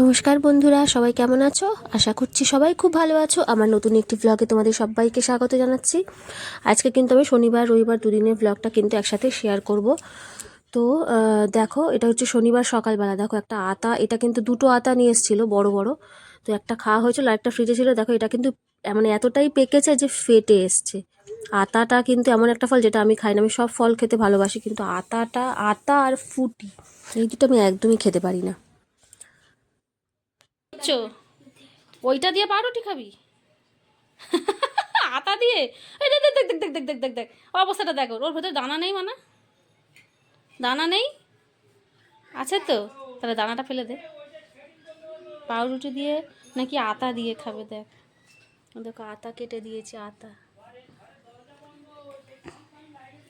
নমস্কার বন্ধুরা, সবাই কেমন আছো? আশা করছি সবাই খুব ভালো আছো। আমার নতুন একটি ব্লগে তোমাদের সবাইকে স্বাগত জানাচ্ছি। আজকে কিন্তু আমি শনিবার, রবিবার দুদিনের ব্লগটা কিন্তু একসাথে শেয়ার করব। তো দেখো, এটা হচ্ছে শনিবার সকালবেলা। দেখো, একটা আতা, এটা কিন্তু দুটো আতা নিয়ে এসেছিল, বড় বড়। তো একটা খাওয়া হয়েছিল, আর একটা ফ্রিজে ছিল। দেখো, এটা কিন্তু মানে এতটাই পেকেছে যে ফেটে এসছে। আতাটা কিন্তু এমন একটা ফল যেটা আমি খাই না। আমি সব ফল খেতে ভালোবাসি, কিন্তু আতাটা, আতা আর ফুটি, এই দুটো আমি একদমই খেতে পারি না। চো ওইটা দিয়ে পাউরুটি খাবি? আটা দিয়ে? দেখ দেখ দেখ দেখ দেখ দেখ দেখ দেখ অবস্থাটা দেখো, ওর ভেতরে দানা নেই মানে? দানা নেই? আছে তো? তাহলে দানাটা ফেলে দে। পাউরুটি দিয়ে নাকি আটা দিয়ে খাবে, দেখ। দেখো, আটা কেটে দিয়েছি, আটা।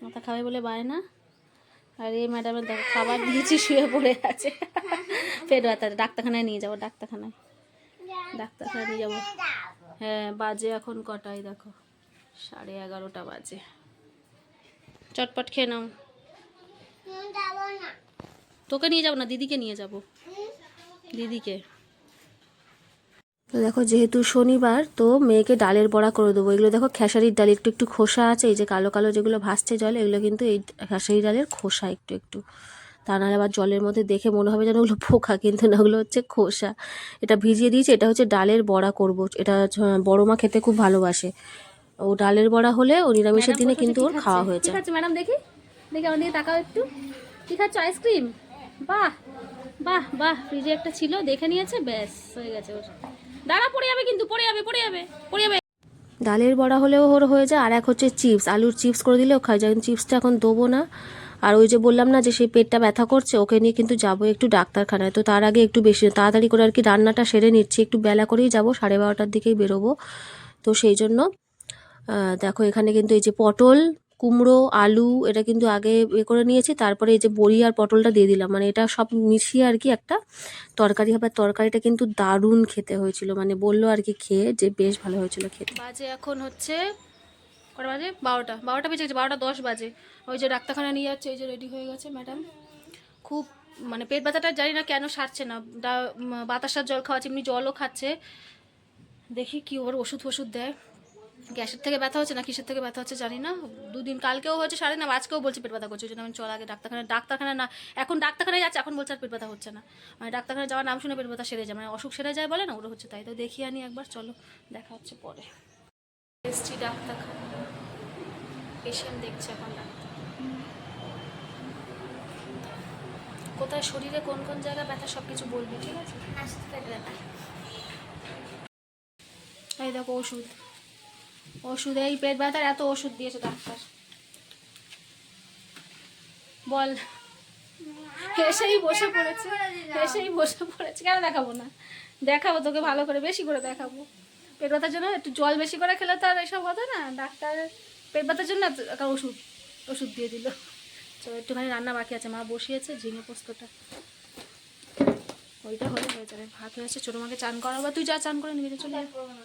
আটা খাবে বলে বায় না আর এই ম্যাডামের দেখো, খাবার দিয়েছি, শুয়ে পড়ে আছে। পেট ব্যথা ডাক্তারখানায় নিয়ে যাব, ডাক্তারখানায়। ডাক্তারখানায় নিয়ে যাব। হ্যাঁ বাজে এখন কটাই দেখো? সাড়ে এগারোটা বাজে। চটপট খেয়ে নাও। তোকে নিয়ে যাব না, দিদিকে নিয়ে যাব। দিদিকে। তো দেখো, যেহেতু শনিবার, তো মেয়েকে ডালের বড়া করে দেবো। এগুলো দেখো, খেসারির ডাল, একটু একটু খোসা আছে, এই যে কালো কালো যেগুলো ভাসছে জল, এগুলো কিন্তু এই খেসারি ডালের খোসা একটু একটু। তা নাহলে আবার জলের মধ্যে দেখে মনে হবে যেন ওগুলো পোকা কিন্তু না ওগুলো হচ্ছে খোসা। এটা ভিজিয়ে দিয়েছি এটা হচ্ছে ডালের বড়া করব। এটা বড় মা খেতে খুব ভালোবাসে। ও ডালের বড়া হলে ও নিরামিষের দিনে কিন্তু ওর খাওয়া হয়েছে ঠিক আছে ম্যাডাম দেখি। দেখি আমার দিকে তাকাও একটু। কি খাচ্ছ আইসক্রিম? বাহ বাহ বাহ ফ্রিজে একটা ছিল দেখে নিয়েছে ব্যাস হয়ে গেছে ওর। দাঁড়া পড়ে যাবে কিন্তু পড়ে যাবে পড়ে যাবে পড়ে যাবে। ডালের বড়া হলেও ওর হয়ে যায় আর এক হচ্ছে চিপস। আলুর চিপস করে দিলেও খাই যায় চিপসটা এখন দেবো না আর ওই যে বললাম না যে সেই পেটটা ব্যথা করছে, ওকে নিয়ে কিন্তু যাব একটু ডাক্তারখানায়। তো তার আগে একটু বেশি তাড়াতাড়ি করে আর কি রান্নাটা সেরে নিচ্ছি। একটু বেলা করেই যাব, সাড়ে বারোটার দিকেই বেরোবো। তো সেই জন্য দেখো এখানে কিন্তু এই যে পটল, কুমড়ো, আলু, এটা কিন্তু আগে এ করে নিয়েছি, তারপরে এই যে বড়ি আর পটলটা দিয়ে দিলাম। মানে এটা সব মিশিয়ে আর কি একটা তরকারি হবে। তরকারিটা কিন্তু দারুণ খেতে হয়েছিল। মানে বলল আর কি খেয়ে যে বেশ ভালো হয়েছিল খেতে। বাজে এখন হচ্ছে কটা বাজে? বারোটা। বারোটা বেজে গেছে, বারোটা দশ বাজে। ওই যে ডাক্তারখানা নিয়ে যাচ্ছে, এই যে রেডি হয়ে গেছে ম্যাডাম খুব মানে পেট ব্যথাটা জানি না কেন সারছে না। বাতাসার জল খাওয়াচ্ছে, এমনি জলও খাচ্ছে। দেখি কি ওর ওষুধ ফষুধ দেয়। গ্যাসের থেকে ব্যথা হচ্ছে না কিসের থেকে ব্যথা হচ্ছে জানি না। দুদিন কালকেও হয়েছে সারে না, আজকেও বলছে পেট ব্যথা করছে। ওই জন্য আমি চল আগে ডাক্তারখানা ডাক্তারখানা না এখন ডাক্তারখানায় যাচ্ছে, এখন বলছে আর পেট ব্যথা হচ্ছে না। মানে ডাক্তারখানা যাওয়ার নাম শুনে পেট ব্যথা সেরে যায়। মানে অসুখ সেরে যায় বলে না ওটা হচ্ছে তাই। তো দেখি আনি একবার, চলো, দেখা হচ্ছে পরে। এসছি ডাক্তারখানা পেশেন্ট দেখছে এখন ডাক্তার। কোথায় শরীরে কোন কোন জায়গা ব্যথা সব কিছু বলবি ঠিক আছে? এই দেখো ওষুধ। ওষুধ এই পেট ব্যথার এত ওষুধ দিয়েছে ডাক্তার। বল। এসেই বসে পড়েছে। এসেই বসে পড়েছে। কেন দেখাবো না? দেখাবো তোকে ভালো করে বেশি করে দেখাবো। পেট ব্যথার জন্য একটু জল বেশি করে খেলে তো আর এসব কথা না। ডাক্তার পেট ব্যথার জন্য একটা ওষুধ? ওষুধ দিয়ে দিল। চলো একটুখানি রান্না বাকি আছে। মা বসিয়েছে ঝিঙে পোস্তটা। ওইটা হলে হয়ে যাবে। ভাত হয়েছে ছোটো মাকে চান করাবো। তুই যা চান করে নিয়ে চলে।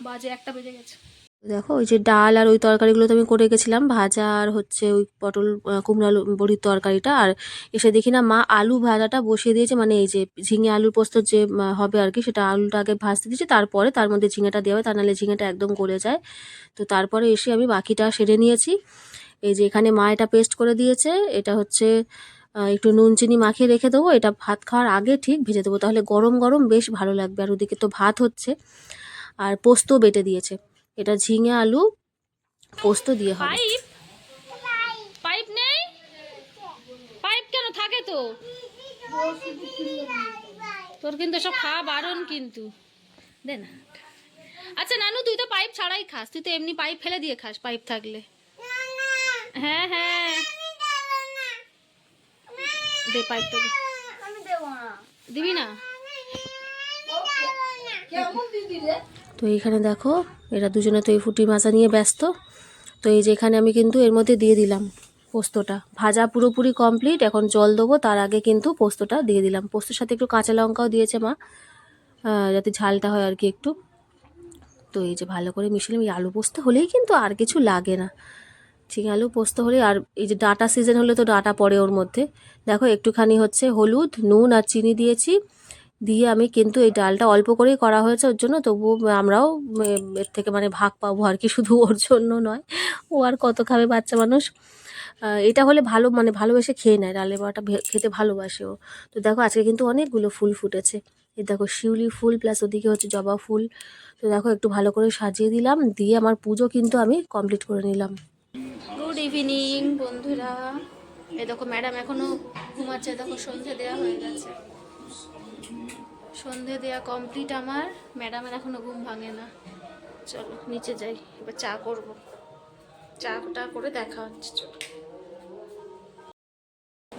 বাজে একটা বেজে গেছে। দেখো, ওই যে ডাল আর ওই তরকারিগুলো তো আমি করে গেছিলাম ভাজা আর হচ্ছে ওই পটল কুমড়ো বড়ির তরকারিটা। আর এসে দেখি না মা আলু ভাজাটা বসিয়ে দিয়েছে মানে এই যে ঝিঙে আলুর পোস্ত যে হবে আর কি, সেটা আলুটা আগে ভাজতে দিয়েছে। তারপরে তার মধ্যে ঝিঙেটা দেওয়া হয়, তা নাহলে ঝিঙেটা একদম গলে যায়। তো তারপরে এসে আমি বাকিটা সেরে নিয়েছি। এই যে এখানে মা এটা পেস্ট করে দিয়েছে। এটা হচ্ছে একটু নুন, চিনি মাখিয়ে রেখে দেবো। এটা ভাত খাওয়ার আগে ঠিক ভেজে দেবো। তাহলে গরম গরম বেশ ভালো লাগবে। আর ওদিকে তো ভাত হচ্ছে। আর পোস্ত বেটে দিয়েছে। এটা ঝিঙে আলু পোস্ত দিয়ে হবে। পাইপ? পাইপ নেই? পাইপ কেন থাকে তো? তোর কিন্তু সব খাওয়া বারণ কিন্তু। দে না। আচ্ছা নানু তুই তো পাইপ ছাড়াই খাস। তুই তো এমনি পাইপ ফেলে দিয়ে খাস পাইপ থাকলে। হ্যাঁ হ্যাঁ। দে পাইপটা। দিবি না। তো এইখানে দেখো, এরা দুজনে তো এই ফুটি মাছা নিয়ে ব্যস্ত। তো এই যে এখানে আমি কিন্তু এর মধ্যে দিয়ে দিলাম পোস্তটা। ভাজা পুরোপুরি কমপ্লিট এখন জল দেবো, তার আগে কিন্তু পোস্তটা দিয়ে দিলাম। পোস্তর সাথে একটু কাঁচা লঙ্কাও দিয়েছে মা যাতে ঝালটা হয় আর কি একটু। তো এই যে ভালো করে মিশিয়ে। এই আলু পোস্ত হলেই কিন্তু আর কিছু লাগে না। ঠিক, আলু পোস্ত হলে আর এই যে ডাটা সিজন হলে তো ডাটা পড়ে ওর মধ্যে। দেখো, একটুখানি হচ্ছে হলুদ, নুন আর চিনি দিয়েছি। দিয়ে আমি কিন্তু এই ডালটা অল্প করেই করা হয়েছে, ওর জন্য তবুও আমরাও এর থেকে মানে ভাগ পাবো আর কি, শুধু ওর জন্য নয়। ও আর কত খাবে বাচ্চা মানুষ? এটা হলে ভালো মানে ভালোবেসে খেয়ে নেয়, ডালের বড়াটা খেতে ভালোবাসে ও। তো দেখো, আজকে কিন্তু অনেকগুলো ফুল ফুটেছে। এই দেখো, শিউলি ফুল, প্লাস ওদিকে হচ্ছে জবা ফুল। তো দেখো, একটু ভালো করে সাজিয়ে দিলাম, দিয়ে আমার পুজো কিন্তু আমি কমপ্লিট করে নিলাম। গুড ইভিনিং বন্ধুরা। এই দেখো ম্যাডাম এখনও ঘুমাচ্ছে, দেখো সন্ধে দেওয়া হয়ে গেছে। সন্ধে দেওয়া কমপ্লিট আমার। ম্যাডামের এখনও ঘুম ভাঙে না। চলো, নিচে যাই। এবার চা করব। চাটা করে দেখা হচ্ছে, চলো।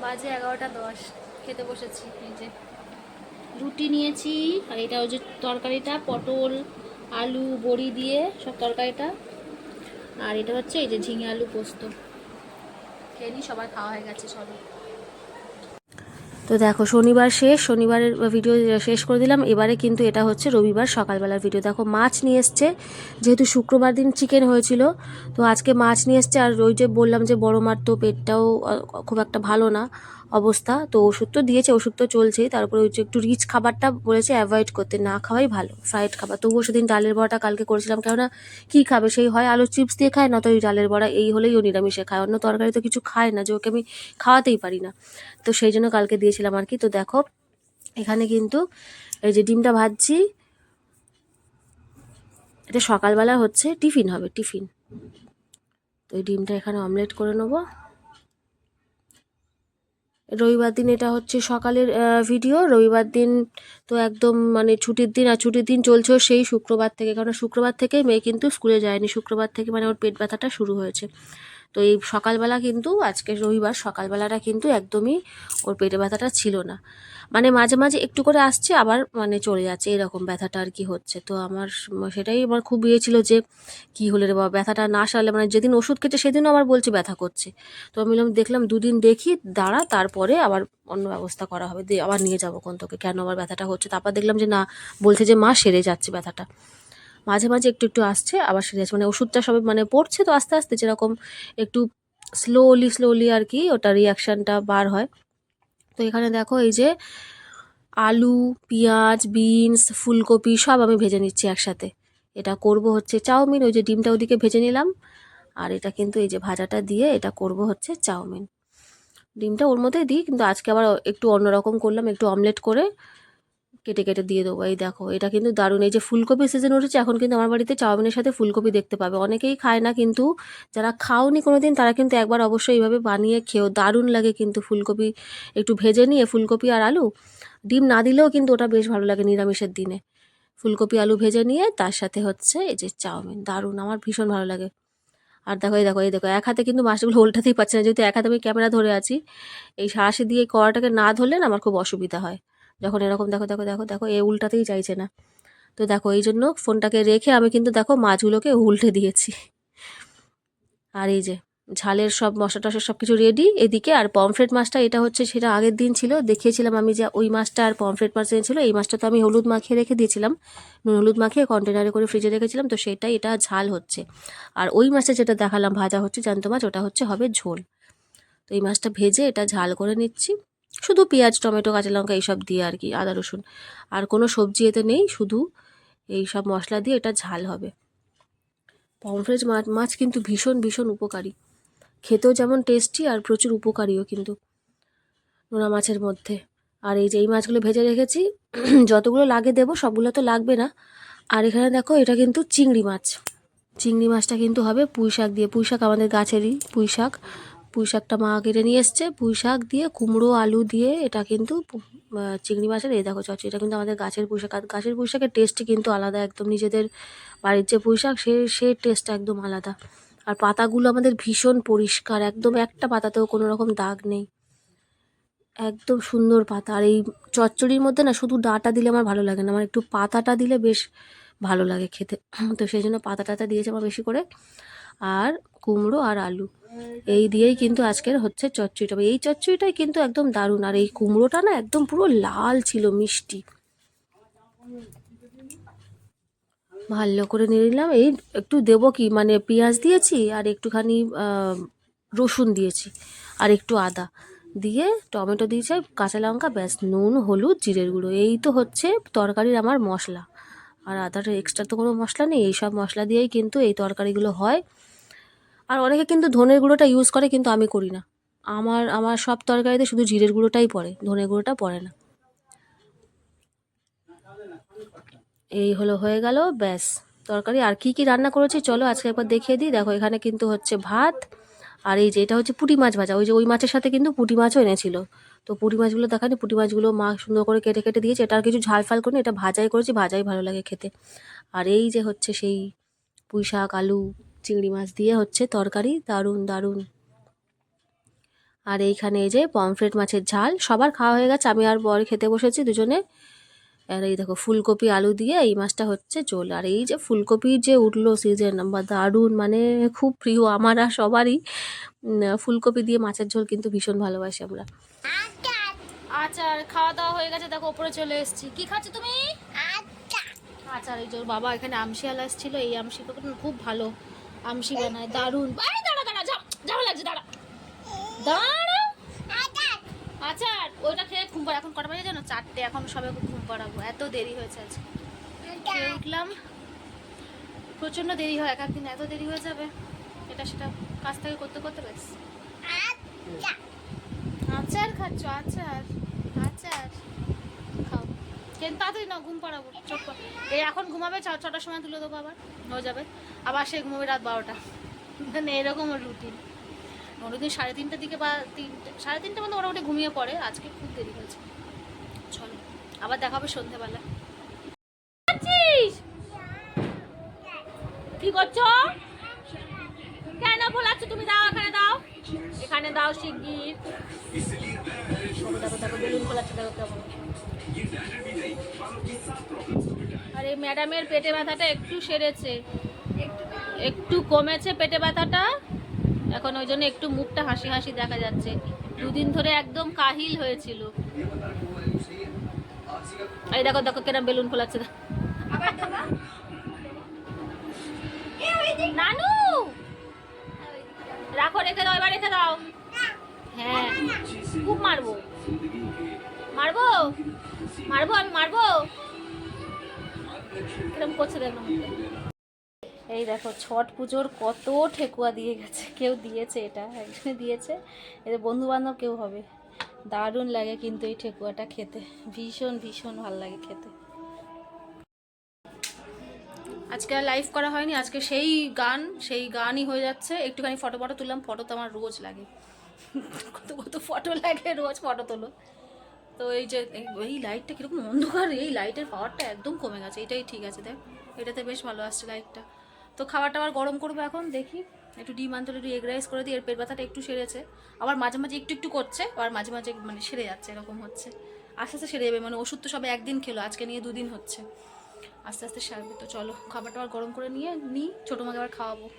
বাজে এগারোটা দশ। খেতে বসেছি, এই যে। রুটি নিয়েছি, আর এটা ওই যে তরকারিটা, পটল, আলু, বড়ি দিয়ে সব তরকারিটা। আর এটা হচ্ছে এই যে ঝিঙে আলু পোস্ত। খেয়ে নিই সবার খাওয়া হয়ে গেছে, চলো। তো দেখো, শনিবার শেষ, শনিবারের ভিডিও শেষ করে দিলাম। এবারে কিন্তু এটা হচ্ছে রবিবার, সকালবেলার ভিডিও দেখো, মাছ নিয়ে এসছে, যেহেতু শুক্রবার দিন চিকেন হয়েছিল, তো আজকে মাছ নিয়ে এসছে। আর ওই যে বললাম যে বড় মার তো পেটটাও খুব একটা ভালো না। অবস্থা। তো ওষুধ তো দিয়েছে, ওষুধ তো চলছেই তারপরে যে একটু রিচ খাবারটা বলেছে অ্যাভয়েড করতে। না খাওয়াই ভালো ফ্রাইড খাবার। তবুও সেদিন ডালের বড়াটা কালকে করেছিলাম। কেননা কী খাবে? সেই হয় আলু চিপস দিয়ে খায়, না তো ওই ডালের বড়া, এই হলেই ও নিরামিষে খায়। অন্য তরকারি তো কিছু খায় না, যে ওকে আমি খাওয়াতেই পারি না। তো সেই জন্য কালকে দিয়েছিলাম আর কি। তো দেখো, এখানে কিন্তু এই যে ডিমটা ভাজছি। এটা সকালবেলা হচ্ছে, টিফিন হবে, টিফিন। তো এই ডিমটা এখানে অমলেট করে নেব। রবিবার দিন এটা হচ্ছে সকালের ভিডিও রবিবার দিন তো একদম মানে ছুটির দিন আর ছুটির দিন চলছেও সেই শুক্রবার থেকে। কারণ শুক্রবার থেকেই মেয়ে কিন্তু স্কুলে যায়নি। শুক্রবার থেকে মানে ওর পেট ব্যথাটা শুরু হয়েছে। তো এই সকালবেলা কিন্তু, আজকে রবিবার সকালবেলাটা কিন্তু একদমই ওর পেটে ব্যথাটা ছিল না। মানে মাঝে মাঝে একটু করে আসছে, আবার মানে চলে যাচ্ছে, এরকম ব্যথাটা আর কি হচ্ছে। তো আমার সেটাই আমার খুব ইয়ে ছিল যে, কি হলে রে বাবা, ব্যথাটা না সারলে মানে যেদিন ওষুধ খেতে সেদিনও আবার বলছে ব্যথা করছে। তো আমি দেখলাম দুদিন দেখি, দাঁড়া, তারপরে আবার অন্য ব্যবস্থা করা হবে। দিয়ে আবার নিয়ে যাব কোন তোকে কেন আবার ব্যথাটা হচ্ছে? তারপর দেখলাম যে, না, বলছে যে, মা সেরে যাচ্ছে ব্যথাটা। মাঝে মাঝে একটু একটু আসছে, আবার সেরে যাচ্ছে। মানে ওষুধটা সবে মানে পড়ছে তো আস্তে আস্তে যেরকম একটু স্লোলি স্লোলি আর কি ওটা রিয়াকশানটা বার হয়। তো এখানে দেখো এই যে আলু, পেঁয়াজ বিনস ফুলকপি সব আমি ভেজে নিচ্ছি একসাথে। এটা করব হচ্ছে চাউমিন, ওই যে ডিমটা ওদিকে ভেজে নিলাম। আর এটা কিন্তু এই যে ভাজাটা দিয়ে এটা করব হচ্ছে চাউমিন। ডিমটা ওর মধ্যে দিই, কিন্তু আজকে আবার একটু অন্যরকম করলাম, একটু অমলেট করে। কেটে কেটে দিয়ে দেবো। এই দেখো, এটা কিন্তু দারুণ। এই যে ফুলকপি সিজন উঠেছে, এখন কিন্তু আমার বাড়িতে চাউমিনের সাথে ফুলকপি দেখতে পাবে। অনেকেই খায় না, কিন্তু যারা খাওনি কোনো দিন তারা কিন্তু একবার অবশ্যই এইভাবে বানিয়ে খেয়েও দারুণ লাগে কিন্তু ফুলকপি একটু ভেজে নিয়ে, ফুলকপি আর আলু। ডিম না দিলেও কিন্তু ওটা বেশ ভালো লাগে নিরামিষের দিনে। ফুলকপি, আলু ভেজে নিয়ে, তার সাথে হচ্ছে এই যে চাউমিন। দারুণ, আমার ভীষণ ভালো লাগে। আর দেখো, এই দেখো এই দেখো, এক হাতে কিন্তু মাছগুলো উল্টাতেই পারছি না। যেহেতু এক হাতে আমি ক্যামেরা ধরে আছি, এই সারাশি দিয়ে কড়াটাকে না ধরলে না আমার খুব অসুবিধা হয়। যখন এরকম দেখো দেখো দেখো দেখো, এ উল্টাতেই চাইছে না। তো দেখো, এই জন্য ফোনটাকে রেখে আমি কিন্তু দেখো মাছগুলোকে উল্টে দিয়েছি। আর এই যে ঝালের সব মশলা টশলা সব কিছু রেডি এদিকে আর পমফ্রেট মাছটা, এটা হচ্ছে সেটা আগের দিন ছিল, দেখিয়েছিলাম আমি যে ওই মাছটা আর পমফ্রেট মাছ এনেছিল, এই মাছটা তো আমি হলুদ মাখিয়ে রেখে দিয়েছিলাম। হলুদ মাখিয়ে কন্টেনারে করে ফ্রিজে রেখেছিলাম, তো সেটাই, এটা ঝাল হচ্ছে। আর ওই মাছটা যেটা দেখালাম, ভাজা হচ্ছে জ্যান্ত মাছ, ওটা হচ্ছে হবে ঝোল। তো এই মাছটা ভেজে এটা ঝাল করে নিচ্ছি। শুধু পেঁয়াজ, টমেটো, কাঁচা লঙ্কা এইসব দিয়ে আর কি, আদা, রসুন। আর কোনো সবজি এতে নেই, শুধু এই সব মশলা দিয়ে এটা ঝাল হবে। পমফ্রেজ মাছ মাছ কিন্তু ভীষণ ভীষণ উপকারী। খেতেও যেমন টেস্টি আর প্রচুর উপকারীও কিন্তু নোনা মাছের মধ্যে। আর এই যে এই মাছগুলো ভেজে রেখেছি, যতগুলো লাগে দেবো, সবগুলো তো লাগবে না। আর এখানে দেখো, এটা কিন্তু চিংড়ি মাছ। চিংড়ি মাছটা কিন্তু হবে পুঁই শাক দিয়ে। পুঁই শাক আমাদের গাছেরই পুঁই শাক পুঁই শাকটা মা কেটে নিয়ে এসছে। পুঁই শাক দিয়ে কুমড়ো, আলু দিয়ে এটা কিন্তু চিংড়ি মাছের, এই দেখো চচ্চড়ি, এটা কিন্তু আমাদের গাছের পুঁই শাক গাছের পুঁই শাকের টেস্টই কিন্তু আলাদা, একদম নিজেদের বাড়ির যে পুঁই শাক সে সে টেস্টটা একদম আলাদা। আর পাতাগুলো আমাদের ভীষণ পরিষ্কার, একদম একটা পাতাতেও কোনো রকম দাগ নেই। একদম সুন্দর পাতা। আর এই চচ্চড়ির মধ্যে না শুধু ডাটা দিলে আমার ভালো লাগে না, আমার একটু পাতাটা দিলে বেশ ভালো লাগে খেতে। তো সেই জন্য পাতা টাতা দিয়েছে আমার বেশি করে। আর কুমড়ো আর আলু। এই দিয়েই কিন্তু আজকের হচ্ছে চচ্চড়িটা এই চচ্চড়িটাই কিন্তু একদম দারুণ। আর এই কুমড়োটা না একদম পুরো লাল ছিল, মিষ্টি। ভালো করে নিয়ে নিলাম। এই একটু দেবো কি মানে পেঁয়াজ দিয়েছি আর একটুখানি রসুন দিয়েছি আর একটু আদা। দিয়ে টমেটো দিয়েছে কাঁচা লঙ্কা, ব্যাস, নুন, হলুদ, জিরের গুঁড়ো। এই তো হচ্ছে তরকারির আমার মশলা। আর আদার এক্সট্রা তো কোনো মশলা নেই। এই সব মশলা দিয়েই কিন্তু এই তরকারিগুলো হয়। আর অনেকে কিন্তু ধনের গুঁড়োটা ইউজ করে কিন্তু আমি করি না। আমার আমার সব তরকারিতে শুধু জিরের গুঁড়োটাই পড়ে, ধনের গুঁড়োটা পড়ে না। এই হলো হয়ে গেল, ব্যাস। তরকারি আর কি কি রান্না করেছি চলো আজকে একবার দেখিয়ে দিই। দেখো, এখানে কিন্তু হচ্ছে ভাত, আর এই যে এটা হচ্ছে পুঁটি মাছ ভাজা। ওই যে ওই মাছের সাথে কিন্তু পুঁটি মাছও এনেছিল। তো পুঁটি মাছগুলো দেখানি পুঁটি মাছগুলো মা সুন্দর করে কেটে কেটে দিয়েছে। এটা আর কিছু ঝাল ফাল করে এটা ভাজাই করেছি, ভাজাই ভালো লাগে খেতে। আর এই যে হচ্ছে সেই পুঁই শাক আলু চিংড়ি মাছ দিয়ে হচ্ছে তরকারি দারুণ দারুণ। আর এইখানে এই যে পমফ্রেট মাছের ঝাল সবার খাওয়া হয়ে গেছে। আমি আর বর খেতে বসেছি দুজনে। আর এই দেখো ফুলকপি আলু দিয়ে এই মাছটা হচ্ছে চোল আর এই যে ফুলকপির যে উঠল সিজন বা দারুণ মানে খুব প্রিয় আমার আর সবারই ফুলকপি দিয়ে মাছের ঝোল কিন্তু ভীষণ ভালোবাসি আমরা। আচার খাওয়া দাওয়া হয়ে গেছে। দেখো ওপরে চলে এসেছি। কি খাচ্ছ তুমি? আচার। এই যে বাবা এখানে আমশিয়াল এসেছিল। এই আমশি খুব ভালো। আমশি বানায় দারুণ। আরে দাঁড়া দাঁড়া যা লাগছে দাঁড়া। দাঁড়া। আচার ওইটা খেয়ে ঘুম পাড়া এখন কটা বাজে জানো? চারটে এখন সবাই ঘুম পাড়াবো। এত দেরি হয়েছে আজকে। উঠলাম। প্রচণ্ড দেরি হয় এক একদিন এত দেরি হয়ে যাবে। এটা সেটা কাজ থেকে করতে করতে বেশ আচার খাচ্ছ আচার আচার। কিন্তু তাড়াতাড়ি না ঘুম পাড়াবো পা- এই এখন ঘুমাবে, ছ- ছটার সময় তুলে দেবো আবার, হয়ে যাবে। আবার সে ঘুমাবে রাত বারোটা। মানে এরকম রুটিন অন্যদিন সাড়ে তিনটের দিকে বা তিনটে, সাড়ে তিনটে মধ্যে মোটামুটি ঘুমিয়ে পড়ে, আজকে খুব দেরি হয়েছে। চলো, আবার দেখা হবে সন্ধেবেলা। আছিস? কি করছ? কেন ভোলাচ্ছ তুমি? দাও, এখানে দাও। এখানে দাও শিগগির। কেমন। আরে, ম্যাডামের পেটে ব্যথাটা একটু সেরেছে। একটু কমেছে পেটে ব্যথাটা। এখন ওই জন্য একটু মুখটা হাসি হাসি দেখা যাচ্ছে। দুদিন ধরে একদম কাহিল হয়েছিল। এই দেখো দেখো কেরম বেলুন খোলাচ্ছে দেখো। নানু! রাখো, রেখে দাও, এবার রেখে দাও। হ্যাঁ খুব মারবো। মারবো? মারবো আমি, মারবো? কিরম করছে দেখো মুখে। এই দেখো, ছট পুজোর কত ঠেকুয়া দিয়ে গেছে। কেউ দিয়েছে এটা, একজনে দিয়েছে। এদের বন্ধু বান্ধব কেউ হবে। দারুণ লাগে কিন্তু এই ঠেকুয়াটা খেতে। ভীষণ ভীষণ ভালো লাগে খেতে। আজকে আর লাইভ করা হয়নি। আজকে সেই গান, সেই গানই হয়ে যাচ্ছে। একটুখানি ফটো ফটো তুললাম। ফটো তো আমার রোজ লাগে। কত কত ফটো লাগে, রোজ ফটো তোলো। তো এই যে, এই- লাইটটা কীরকম অন্ধকার, এই লাইটের পাওয়ারটা একদম কমে গেছে, এটাই ঠিক আছে, দেখ। এটাতে বেশ ভালো আসছে লাইটটা তো খাবারটা আবার গরম করব এখন, দেখি। একটু ডিম আনতে একটু এগ রাইস করে দিই, এর পেট ব্যথাটা একটু সেরেছে। আবার মাঝে মাঝে একটু একটু করছে, আবার মাঝে মাঝে মানে সেরে যাচ্ছে, এরকম হচ্ছে। আস্তে আস্তে সেরে যাবে মানে ওষুধ তো সবে একদিন খেলো, আজকে নিয়ে দুদিন হচ্ছে। আস্তে আস্তে সারবে, তো চলো খাবারটা আবার গরম করে নিয়ে নিই ছোটো মাকে আবার খাওয়াবো।